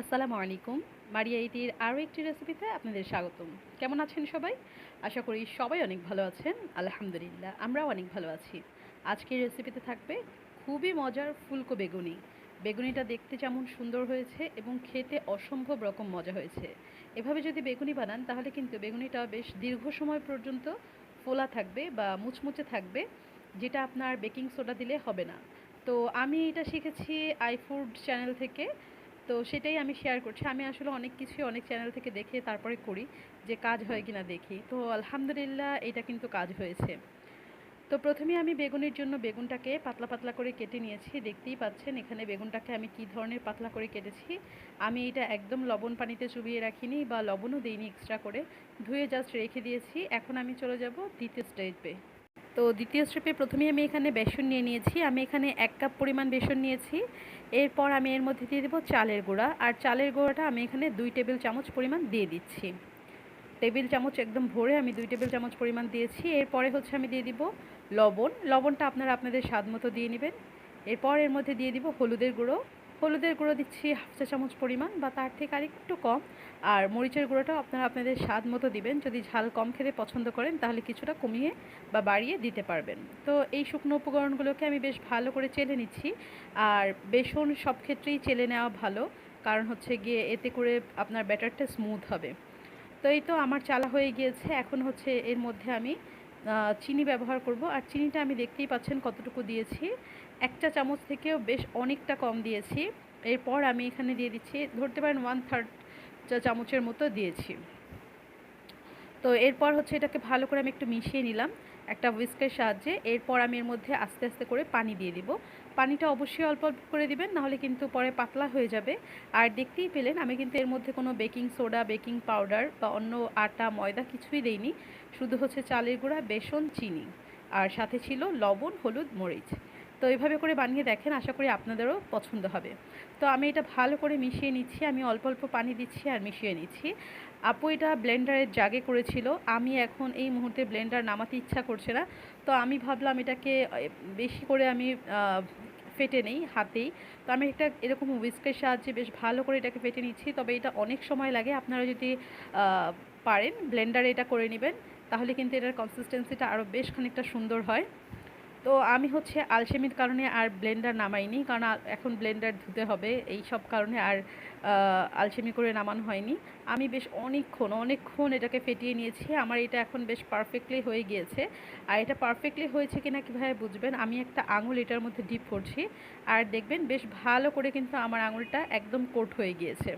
আসসালামু আলাইকুম। মারিয়া ইতির আরও একটি রেসিপিতে আপনাদের স্বাগতম। কেমন আছেন সবাই? আশা করি সবাই অনেক ভালো আছেন। আলহামদুলিল্লাহ, আমরাও অনেক ভালো আছি। আজকের রেসিপিতে থাকবে খুবই মজার ফুলকো বেগুনি। বেগুনিটা দেখতে যেমন সুন্দর হয়েছে এবং খেতে অসম্ভব রকম মজা হয়েছে। এভাবে যদি বেগুনি বানান, তাহলে কিন্তু বেগুনিটা বেশ দীর্ঘ সময় পর্যন্ত ফোলা থাকবে বা মুচমুচে থাকবে, যেটা আপনার বেকিং সোডা দিলে হবে না। তো আমি এটা শিখেছি আইফুড চ্যানেল থেকে। তো সেটাই আমি শেয়ার করছি। আমি আসলে অনেক কিছুই অনেক চ্যানেল থেকে দেখে তারপরে করি যে কাজ হয় কিনা দেখি। তো আলহামদুলিল্লাহ এটা কিন্তু কাজ হয়েছে। তো প্রথমে আমি বেগুনের জন্য বেগুনটাকে পাতলা পাতলা করে কেটে নিয়েছি। দেখতেই পাচ্ছেন এখানে বেগুনটাকে আমি কী ধরনের পাতলা করে কেটেছি। আমি এটা একদম লবণ পানিতে চুবিয়ে রাখিনি বা লবণও দিইনি এক্সট্রা করে। ধুয়ে জাস্ট রেখে দিয়েছি। এখন আমি চলে যাব দ্বিতীয় স্টেপে তো দ্বিতীয় স্টেপে প্রথমেই আমি এখানে বেসন নিয়ে নিয়েছি। আমি এখানে এক কাপ পরিমাণ বেসন নিয়েছি। এরপর আমি এর মধ্যে দিয়ে দেবো চালের গুঁড়া। আর চালের গুঁড়াটা আমি এখানে দুই টেবিল চামচ পরিমাণ দিয়ে দিচ্ছি। টেবিল চামচ একদম ভরে আমি দুই টেবিল চামচ পরিমাণ দিয়েছি। এরপরে হচ্ছে আমি দিয়ে দিব লবণ। লবণটা আপনারা আপনাদের স্বাদ মতো দিয়ে নেবেন। এরপর এর মধ্যে দিয়ে দিব হলুদের গুঁড়ো। হলুদের গুঁড়ো দিচ্ছি হাফ চা চামচ পরিমাণ বা তার থেকে আরেকটু কম। আর মরিচের গুঁড়োটাও আপনারা আপনাদের স্বাদ মতো দিবেন। যদি ঝাল কম খেতে পছন্দ করেন, তাহলে কিছুটা কমিয়ে বা বাড়িয়ে দিতে পারবেন। তো এই শুকনো উপকরণগুলোকে আমি বেশ ভালো করে চেলে নিচ্ছি। আর বেসন সব ক্ষেত্রেই চেলে নেওয়া ভালো। কারণ হচ্ছে গিয়ে এতে করে আপনার ব্যাটারটা স্মুথ হবে। তো এই তো আমার চালা হয়ে গিয়েছে। এখন হচ্ছে এর মধ্যে আমি চিনি ব্যবহার করব। আর চিনিটা আমি দেখতেই পাচ্ছেন কতটুকু দিয়েছি। একটা চামচ থেকেও বেশ অনেকটা কম দিয়েছি। এরপর আমি এখানে দিয়ে দিচ্ছি, ধরতে পারেন ওয়ান থার্ড চামচের মতো দিয়েছি। তো এরপর হচ্ছে এটাকে ভালো করে আমি একটু মিশিয়ে নিলাম। একটা হুইস্কের সাহায্যে। এরপর আমি এর মধ্যে আস্তে আস্তে করে পানি দিয়ে দিব। পানিটা অবশ্যই অল্প অল্প করে দিবেন, নাহলে কিন্তু পরে পাতলা হয়ে যাবে। আর দেখতেই পেলেন, আমি কিন্তু এর মধ্যে কোনো বেকিং সোডা, বেকিং পাউডার বা অন্য আটা, ময়দা কিছুই দেইনি। শুধু হচ্ছে চালের গুঁড়া, বেসন, চিনি। আর সাথে ছিল লবণ, হলুদ, মরিচ। তো এইভাবে করে বানিয়ে দেখেন, আশা করি আপনাদেরও পছন্দ হবে। তো আমি এটা ভালো করে মিশিয়ে নিচ্ছি, আমি অল্প অল্প পানি দিচ্ছি আর মিশিয়ে নিচ্ছি। আপু এটা ব্লেন্ডারের জাগে করেছিল, আমি এখন এই মুহূর্তে ব্লেন্ডার নামাতে ইচ্ছা করছে না। তো আমি ভাবলাম এটাকে বেশি করে আমি ফেটে নেই হাতেই। তো আমি একটা এরকম উইস্কের সাহায্যে বেশ ভালো করে এটাকে ফেটে নিচ্ছি, তবে এটা অনেক সময় লাগে, আপনারা যদি পারেন ব্লেন্ডারে এটা করে নেবেন, তাহলে কিন্তু এটার কনসিস্টেন্সিটা আরও বেশ খানিকটা সুন্দর হয়। তো আমি হচ্ছে আলসেমির কারণে আর ব্লেন্ডার নামাইনি, কারণ এখন ব্লেন্ডার ধুতে হবে, এই সব কারণে আর আলসেমি করে নামানো হয়নি। আমি বেশ অনেকক্ষণ অনেকক্ষণ এটাকে ফেটিয়ে নিয়েছি, আমার এটা এখন বেশ পারফেক্টলি হয়ে গিয়েছে। আর এটা পারফেক্টলি হয়েছে কিনা কীভাবে বুঝবেন, আমি একটা আঙুল এটার মধ্যে ডিপ করছি, আর দেখবেন বেশ ভালো করে কিন্তু আমার আঙুলটা একদম কোট হয়ে গিয়েছে।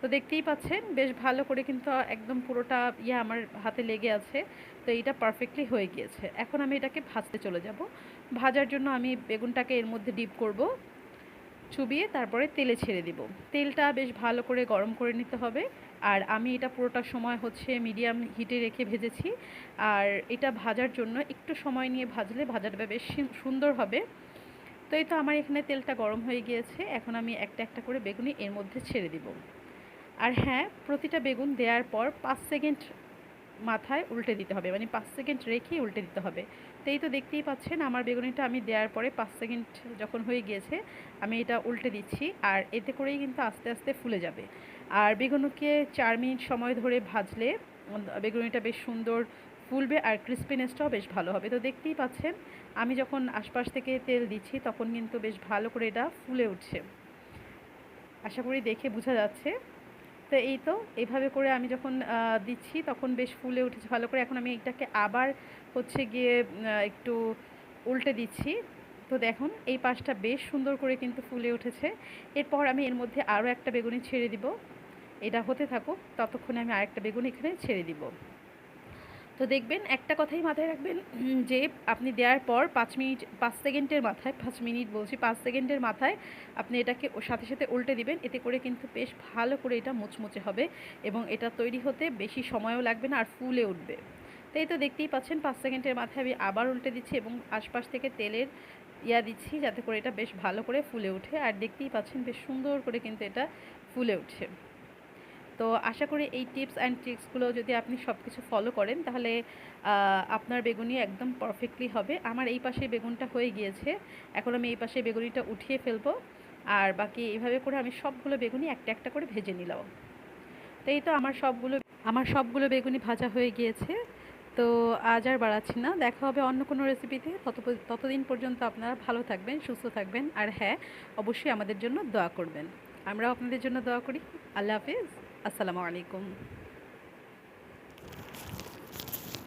তো দেখতেই পাচ্ছেন, বেশ ভালো করে কিন্তু একদম পুরোটা ইয়ে আমার হাতে লেগে আছে। তো এইটা পারফেক্টলি হয়ে গিয়েছে। এখন আমি এটাকে ভাজতে চলে যাব। ভাজার জন্য আমি বেগুনটাকে এর মধ্যে ডিপ করব, চুবিয়ে তারপরে তেলে ছেড়ে দিব। তেলটা বেশ ভালো করে গরম করে নিতে হবে। আর আমি এটা পুরোটা সময় হচ্ছে মিডিয়াম হিটে রেখে ভেজেছি। আর এটা ভাজার জন্য একটু সময় নিয়ে ভাজলে ভাজাটা বেশ সুন্দর হবে। তো এই তো আমার এখানে তেলটা গরম হয়ে গিয়েছে। এখন আমি একটা একটা করে বেগুনি এর মধ্যে ছেড়ে দিব। আর হ্যাঁ প্রতিটা বেগুন দেওয়ার পর পাঁচ সেকেন্ড মাথায় উল্টে দিতে হবে। মানে পাঁচ সেকেন্ড রেখেই উল্টে দিতে হবে। তো এই তো দেখতেই পাচ্ছেন, আমার বেগুনিটা আমি দেওয়ার পরে পাঁচ সেকেন্ড যখন হয়ে গিয়েছে, আমি এটা উল্টে দিচ্ছি আর এতে করেই কিন্তু আস্তে আস্তে ফুলে যাবে। আর বেগুনকে চার মিনিট সময় ধরে ভাজলে বেগুনিটা বেশ সুন্দর ফুলবে আর ক্রিস্পিনেসটাও বেশ ভালো হবে। তো দেখতেই পাচ্ছেন, আমি যখন আশপাশ থেকে তেল দিচ্ছি তখন কিন্তু বেশ ভালো করে এটা ফুলে উঠছে। আশা করি দেখে বোঝা যাচ্ছে। তো এই তো এইভাবে করে আমি যখন দিচ্ছি তখন বেশ ফুলে উঠেছে। ভালো করে এখন আমি এটাকে আবার হচ্ছে গিয়ে একটু উল্টে দিচ্ছি। তো দেখুন, এই পাশটা বেশ সুন্দর করে কিন্তু ফুলে উঠেছে। এরপর আমি এর মধ্যে আরও একটা বেগুনি ছেড়ে দিব। এটা হতে থাকুক, ততক্ষণে আমি আরেকটা বেগুন এখানে ছেড়ে দিব। তো দেখবেন, একটা কথাই মাথায় রাখবেন যে আপনি দেওয়ার পর পাঁচ মিনিট, পাঁচ সেকেন্ডের মাথায়, পাঁচ মিনিট বলছি, পাঁচ সেকেন্ডের মাথায় আপনি এটাকে সাথে সাথে উল্টে দিবেন, এতে করে কিন্তু বেশ ভালো করে এটা মুচমুচে হবে এবং এটা তৈরি হতে বেশি সময়ও লাগবে না আর ফুলে উঠবে। তাই তো দেখতেই পাচ্ছেন, পাঁচ সেকেন্ডের মাথায় আমি আবার উল্টে দিচ্ছি এবং আশপাশ থেকে তেলের ইয়া দিচ্ছি যাতে করে এটা বেশ ভালো করে ফুলে ওঠে আর দেখতেই পাচ্ছেন, বেশ সুন্দর করে কিন্তু এটা ফুলে উঠছে। তো আশা করি এই টিপস অ্যান্ড ট্রিক্সগুলো যদি আপনি সব কিছু ফলো করেন, তাহলে আপনার বেগুনি একদম পারফেক্টলি হবে। আমার এই পাশে বেগুনটা হয়ে গিয়েছে। এখন আমি এই পাশে বেগুনিটা উঠিয়ে ফেলব। আর বাকি এইভাবে করে আমি সবগুলো বেগুনি একটা একটা করে ভেজে নিলাম। তো এই তো আমার সবগুলো আমার সবগুলো বেগুনি ভাজা হয়ে গিয়েছে। তো আজ আর বাড়াচ্ছি না। দেখা হবে অন্য কোনো রেসিপিতে। তত ততদিন পর্যন্ত আপনারা ভালো থাকবেন, সুস্থ থাকবেন। আর হ্যাঁ অবশ্যই আমাদের জন্য দোয়া করবেন। আমরাও আপনাদের জন্য দোয়া করি। আল্লাহ হাফিজ। আসসালামু আলাইকুম।